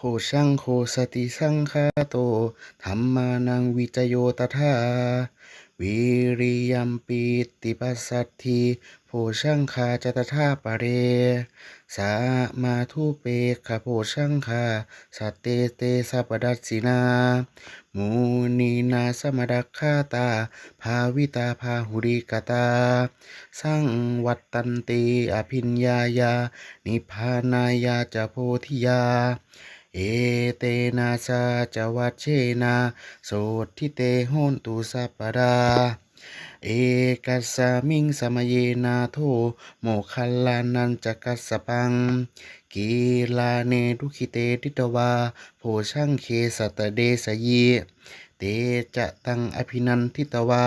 โพชังโคสติสังคาโตธรรมานังวิจโยตถาวิริยัมปิติปัสสัทธิโพชังคาจตถาปะเร สามาทุเปกขโพชังคาสัตเตเตสัปดัสสินา มูนีนาสมดักขาตา ภาวิตาภาหุริกตา สังวัตตันติอภิญญายา นิพพานายาจะโพธิยา เอเตนะสาจวัชเชนะโสทิเตโหนตุสัปปดาเอกัสามิงสมเยนาโทโมคัลลานันจกัสสปัง กีลาเนดุขิเตติตวาโพชังเคสัตเดสยีเตจะตังอภินันทิตวา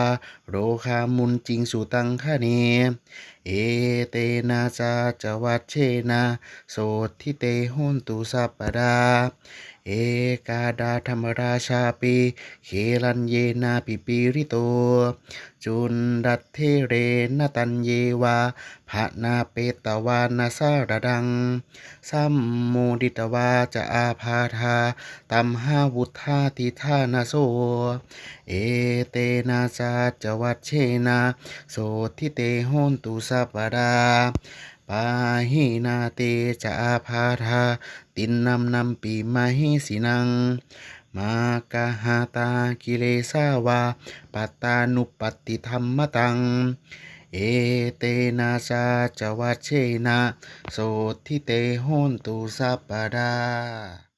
โรคามุนจิงสุตังคะเนเอเตนะจาจวัชเชนะโสทิเตโหนตุสัปปดา เอกาดาธรรมราชาปีเคลันเยนาปิปิริโต จุนดัตเทเรนตันเยวาภะนาเปตวานาสารดัง สัมโมดิตวาจะอาพาธาตัมหาวุธาติธานาโซ เอเตนะจาจวัชเชนะโสทิเตโหนตุสปปดาปาหินาเตจะอาพาธาตินนำนำปีมาหิสินัง มากะหาตากิเลสาวาปัตตานุปปติธรรมตัง เอเตนะจาจวัชเชนะ โสทิเตโหนตุสัปปดา